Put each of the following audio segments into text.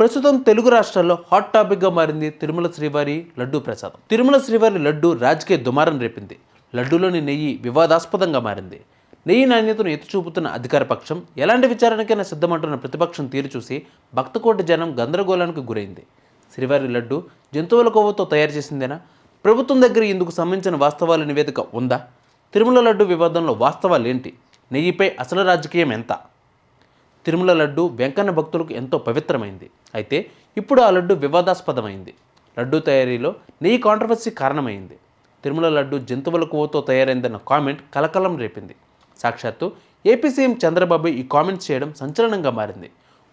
ప్రస్తుతం తెలుగు రాష్ట్రాల్లో హాట్ టాపిక్గా మారింది తిరుమల శ్రీవారి లడ్డూ ప్రసాదం. తిరుమల శ్రీవారి లడ్డు రాజకీయ దుమారం రేపింది. లడ్డూలోని నెయ్యి వివాదాస్పదంగా మారింది. నెయ్యి నాణ్యతను ఎత్తి చూపుతున్న అధికార పక్షం ఎలాంటి విచారణకైనా సిద్ధమంటున్న ప్రతిపక్షం తీరు చూసి భక్తకోటి జనం గందరగోళానికి గురైంది. శ్రీవారి లడ్డు జంతువుల కొవ్వుతో తయారు చేసిందేనా? ప్రభుత్వం దగ్గర ఇందుకు సంబంధించిన వాస్తవాల నివేదిక ఉందా? తిరుమల లడ్డు వివాదంలో వాస్తవాలేంటి? నెయ్యిపై అసలు రాజకీయం ఎంత? తిరుమల లడ్డు వెంకన్న భక్తులకు ఎంతో పవిత్రమైంది. అయితే ఇప్పుడు ఆ లడ్డు వివాదాస్పదమైంది. లడ్డు తయారీలో నెయ్యి కాంట్రవర్సీ కారణమైంది. తిరుమల లడ్డు జంతువుల కొవ్వుతో తయారైందన్న కామెంట్ కలకలం రేపింది. సాక్షాత్తు ఏపీ సీఎం చంద్రబాబు ఈ కామెంట్స్ చేయడం సంచలనంగా మారింది.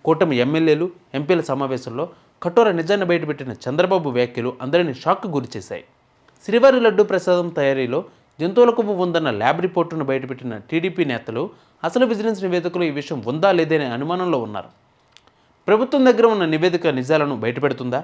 కూటమి ఎమ్మెల్యేలు ఎంపీల సమావేశంలో కఠోర నిజాన్ని బయటపెట్టిన చంద్రబాబు వ్యాఖ్యలు అందరినీ షాక్కు గురిచేశాయి. శ్రీవారి లడ్డు ప్రసాదం తయారీలో జంతువుల కొవ్వు ఉందన్న ల్యాబ్ రిపోర్టును బయటపెట్టిన టీడీపీ నేతలు అసలు విజిలెన్స్ నివేదికలో ఈ విషయం ఉందా లేదనే అనుమానంలో ఉన్నారు. ప్రభుత్వం దగ్గర ఉన్న నివేదిక నిజాలను బయటపెడుతుందా?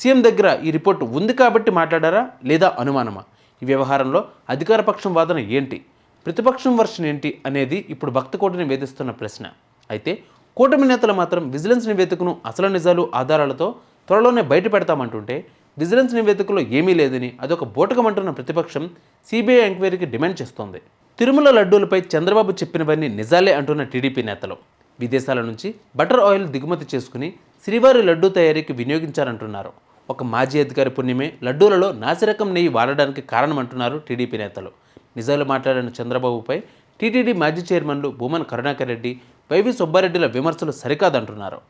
సీఎం దగ్గర ఈ రిపోర్టు ఉంది కాబట్టి మాట్లాడారా లేదా అనుమానమా? ఈ వ్యవహారంలో అధికార పక్షం వాదన ఏంటి? ప్రతిపక్షం వర్షన్ ఏంటి అనేది ఇప్పుడు భక్తకోటిని వేధిస్తున్న ప్రశ్న. అయితే కూటమి నేతలు మాత్రం విజిలెన్స్ నివేదికను అసలు నిజాలు ఆధారాలతో త్వరలోనే బయట పెడతామంటుంటే విజిలెన్స్ నివేదికలో ఏమీ లేదని అదొక బోటకమంటున్న ప్రతిపక్షం సిబిఐ ఎంక్వైరీకి డిమాండ్ చేస్తోంది. తిరుమల లడ్డూలపై చంద్రబాబు చెప్పినవన్నీ నిజాలే అంటున్న టీడీపీ నేతలు. విదేశాల నుంచి బటర్ ఆయిల్ దిగుమతి చేసుకుని శ్రీవారి లడ్డూ తయారీకి వినియోగించారంటున్నారు. ఒక మాజీ అధికారి పుణ్యమే లడ్డూలలో నాసిరకం నెయ్యి వాడడానికి కారణమంటున్నారు టీడీపీ నేతలు. నిజాలు మాట్లాడిన చంద్రబాబుపై టీటీడీ మాజీ చైర్మన్లు భూమన్ కరుణాకర్ రెడ్డి వైవి సుబ్బారెడ్డిల విమర్శలు సరికాదంటున్నారు.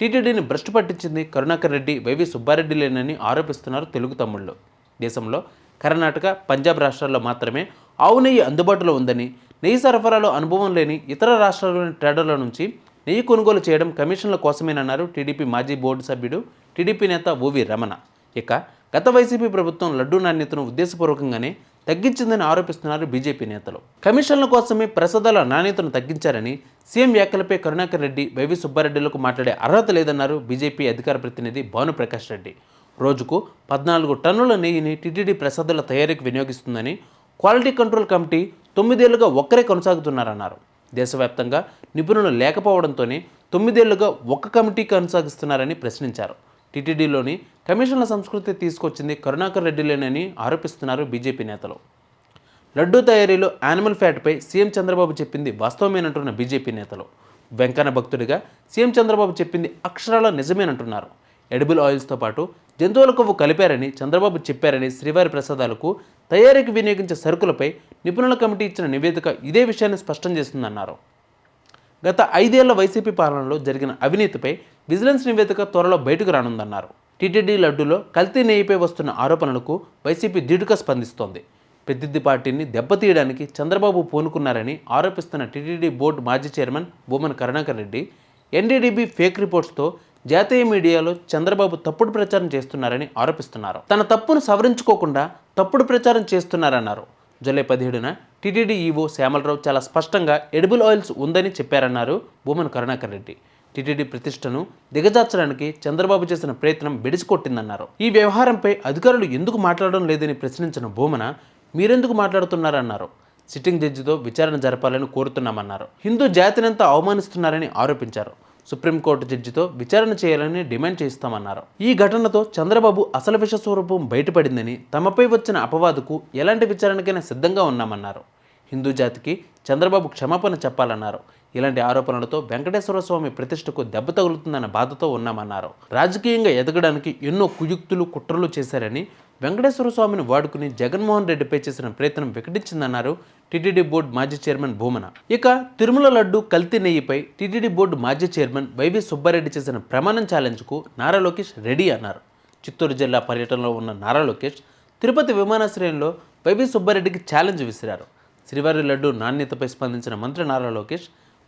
టీటీడీని భ్రష్టు పట్టించింది కరుణాకర్ రెడ్డి వైవి సుబ్బారెడ్డిలేనని ఆరోపిస్తున్నారు తెలుగు తమ్ముళ్ళు. దేశంలో కర్ణాటక పంజాబ్ రాష్ట్రాల్లో మాత్రమే ఆవు నెయ్యి అందుబాటులో ఉందని నెయ్యి సరఫరాలో అనుభవం లేని ఇతర రాష్ట్రాల్లోని ట్రేడర్ల నుంచి నెయ్యి కొనుగోలు చేయడం కమిషన్ల కోసమేనన్నారు టీడీపీ మాజీ బోర్డు సభ్యుడు టీడీపీ నేత ఓవి రమణ. ఇక గత వైసీపీ ప్రభుత్వం లడ్డూ నాణ్యతను ఉద్దేశపూర్వకంగానే తగ్గించిందని ఆరోపిస్తున్నారు బీజేపీ నేతలు. కమిషన్ల కోసమే ప్రసాదాల నాణ్యతను తగ్గించారని సీఎం వ్యాఖ్యలపై కరుణాకర్ రెడ్డి వైవి సుబ్బారెడ్డిలకు మాట్లాడే అర్హత లేదన్నారు బీజేపీ అధికార ప్రతినిధి భానుప్రకాష్ రెడ్డి. రోజుకు పద్నాలుగు టన్నుల నెయ్యిని టీటీడీ ప్రసాదాల తయారీకి వినియోగిస్తుందని క్వాలిటీ కంట్రోల్ కమిటీ తొమ్మిదేళ్ళుగా ఒక్కరే కొనసాగుతున్నారన్నారు. దేశవ్యాప్తంగా నిపుణులు లేకపోవడంతోనే తొమ్మిదేళ్ళుగా ఒక్క కమిటీ కొనసాగిస్తున్నారని ప్రశ్నించారు. టీటీడీలోని కమిషన్ల సంస్కృతి తీసుకొచ్చింది కరుణాకర్ రెడ్డిలేనని ఆరోపిస్తున్నారు బీజేపీ నేతలు. లడ్డూ తయారీలో యానిమల్ ఫ్యాట్పై సీఎం చంద్రబాబు చెప్పింది వాస్తవమేనంటున్న బీజేపీ నేతలు. వెంకన్న భక్తుడిగా సీఎం చంద్రబాబు చెప్పింది అక్షరాల నిజమేనంటున్నారు. ఎడిబుల్ ఆయిల్స్తో పాటు జంతువుల కొవ్వు కలిపారని చంద్రబాబు చెప్పారని శ్రీవారి ప్రసాదాలకు తయారీకి వినియోగించే సరుకులపై నిపుణుల కమిటీ ఇచ్చిన నివేదిక ఇదే విషయాన్ని స్పష్టం చేస్తుందన్నారు గత ఐదేళ్ళ వైసీపీ పాలనలో జరిగిన అవినీతిపై విజిలెన్స్ నివేదిక త్వరలో బయటకు రానుందన్నారు. టీటీడీ లడ్డూలో కల్తీ నెయ్యిపై వస్తున్న ఆరోపణలకు వైసీపీ ధీటుగా స్పందిస్తోంది. పెద్దిద్ది పార్టీని దెబ్బతీయడానికి చంద్రబాబు పూనుకున్నారని ఆరోపిస్తున్న టీటీడీ బోర్డు మాజీ chairman Bhumana Karunakar Reddy NDDB fake రిపోర్ట్స్తో జాతీయ మీడియాలో చంద్రబాబు తప్పుడు ప్రచారం చేస్తున్నారని ఆరోపిస్తున్నారు. తన తప్పును సవరించుకోకుండా తప్పుడు ప్రచారం చేస్తున్నారన్నారు. జూలై పదిహేడున టీటీడీ ఈవో శ్యామలరావు చాలా స్పష్టంగా ఎడిబుల్ ఆయిల్స్ ఉందని చెప్పారన్నారు భూమన్ కరుణాకర్ రెడ్డి. టీటీడీ ప్రతిష్టను దిగజార్చడానికి చంద్రబాబు చేసిన ప్రయత్నం బెడిసికొట్టిందన్నారు ఈ వ్యవహారంపై అధికారులు ఎందుకు మాట్లాడడం లేదని ప్రశ్నించిన భూమన మీరెందుకు మాట్లాడుతున్నారన్నారు? సిట్టింగ్ జడ్జితో విచారణ జరపాలని కోరుతున్నామన్నారు. హిందూ జాతినంతా అవమానిస్తున్నారని ఆరోపించారు. సుప్రీంకోర్టు జడ్జితో విచారణ చేయాలని డిమాండ్ చేస్తామన్నారు. ఈ ఘటనతో చంద్రబాబు అసలు విష స్వరూపం బయటపడిందని తమపై వచ్చిన అపవాదుకు ఎలాంటి విచారణకైనా సిద్ధంగా ఉన్నామన్నారు. హిందూ జాతికి చంద్రబాబు క్షమాపణ చెప్పాలన్నారు. ఇలాంటి ఆరోపణలతో వెంకటేశ్వర స్వామి ప్రతిష్టకు దెబ్బ తగులుతుందన్న బాధతో ఉన్నామన్నారు. రాజకీయంగా ఎదగడానికి ఎన్నో కుయుక్తులు కుట్రలు చేశారని వెంకటేశ్వర స్వామిని వాడుకుని జగన్మోహన్ రెడ్డిపై చేసిన ప్రయత్నం వికటించిందన్నారు టీటీడీ బోర్డు మాజీ చైర్మన్ భూమన. ఇక తిరుమల లడ్డు కల్తీ నెయ్యిపై టీటీడీ బోర్డు మాజీ చైర్మన్ వైవి సుబ్బారెడ్డి చేసిన ప్రమాణం ఛాలెంజ్కు నారా లోకేష్ రెడీ అన్నారు. చిత్తూరు జిల్లా పర్యటనలో ఉన్న నారా లోకేష్ తిరుపతి విమానాశ్రయంలో వైవి సుబ్బారెడ్డికి ఛాలెంజ్ విసిరారు. శ్రీవారి లడ్డు నాణ్యతపై స్పందించిన మంత్రి నారా లోకేష్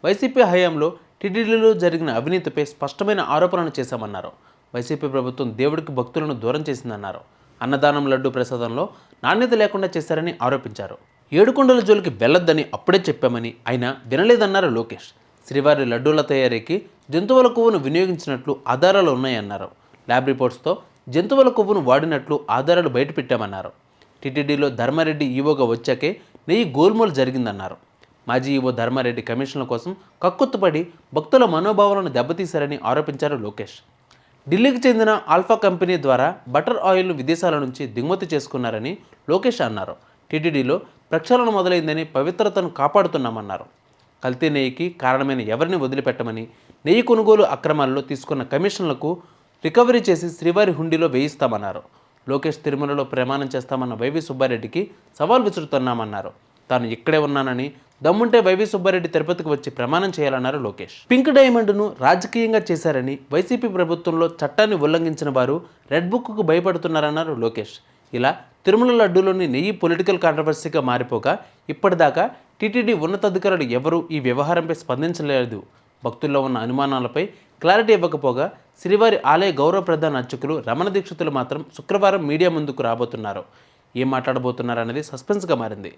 వైసీపీ హయాంలో టీటీడీలో జరిగిన అవినీతిపై స్పష్టమైన ఆరోపణలు చేశామన్నారు. వైసీపీ ప్రభుత్వం దేవుడికి భక్తులను దూరం చేసిందన్నారు. అన్నదానం లడ్డు ప్రసాదంలో నాణ్యత లేకుండా చేశారని ఆరోపించారు. ఏడుకొండల జోలికి వెళ్ళొద్దని అప్పుడే చెప్పామని అయినా వినలేదన్నారు లోకేష్. శ్రీవారి లడ్డూల తయారీకి జంతువుల కొవ్వును వినియోగించినట్లు ఆధారాలు ఉన్నాయన్నారు. ల్యాబ్ రిపోర్ట్స్తో జంతువుల కొవ్వును వాడినట్లు ఆధారాలు బయటపెట్టామన్నారు. టీటీడీలో ధర్మారెడ్డి ఈవోగా వచ్చాకే నెయ్యి గోల్మోల్ జరిగిందన్నారు. మాజీ ఈవో ధర్మారెడ్డి కమిషన్ల కోసం కక్కుత్తుపడి భక్తుల మనోభావాలను దెబ్బతీశారని ఆరోపించారు లోకేష్. ఢిల్లీకి చెందిన ఆల్ఫా కంపెనీ ద్వారా బటర్ ఆయిల్ను విదేశాల నుంచి దిగుమతి చేసుకున్నారని లోకేష్ అన్నారు. టీటీడీలో ప్రక్షాళన మొదలైందని పవిత్రతను కాపాడుతున్నామన్నారు. కల్తీ నెయ్యికి కారణమైన ఎవరిని వదిలిపెట్టమని నెయ్యి కొనుగోలు అక్రమాల్లో తీసుకున్న కమిషన్లకు రికవరీ చేసి శ్రీవారి హుండీలో వేయిస్తామన్నారు. లోకేష్ తిరుమలలో ప్రమాణం చేస్తామన్న వైవి సుబ్బారెడ్డికి సవాల్ విసురుతున్నామన్నారు. తాను ఇక్కడే ఉన్నానని దమ్ముంటే వైవి సుబ్బారెడ్డి తిరుపతికి వచ్చి ప్రమాణం చేయాలన్నారు లోకేష్. పింక్ డైమండ్ను రాజకీయంగా చేశారని వైసీపీ ప్రభుత్వంలో చట్టాన్ని ఉల్లంఘించిన వారు రెడ్ బుక్కు భయపడుతున్నారన్నారు లోకేష్. ఇలా తిరుమల లడ్డూలోని నెయ్యి పొలిటికల్ కాంట్రవర్సీగా మారిపోగా ఇప్పటిదాకా టీటీడీ ఉన్నతాధికారులు ఎవరూ ఈ వ్యవహారంపై స్పందించలేదు. భక్తుల్లో ఉన్న అనుమానాలపై క్లారిటీ ఇవ్వకపోగా శ్రీవారి ఆలయ గౌరవ ప్రధాన అర్చకులు రమణ దీక్షితులు మాత్రం శుక్రవారం మీడియా ముందుకు రాబోతున్నారు ఏం మాట్లాడబోతున్నారు అనేది సస్పెన్స్గా మారింది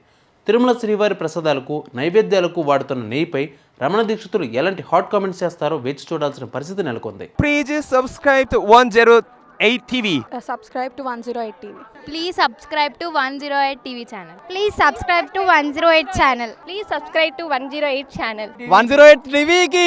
తిరుమల శ్రీవారి ప్రసాదాలకు నైవేద్యాలకు వాడుతున్న నెయ్యిపై రమణ దీక్షితులు ఎలాంటి హాట్ కామెంట్స్ చేస్తారో వేచి చూడాల్సిన పరిస్థితి నెలకొంది Please subscribe to 108 TV. Uh, subscribe to 108 TV. Please subscribe to 108 TV channel. Please subscribe to 108 channel. Please subscribe to 108 channel. 108 TV ki!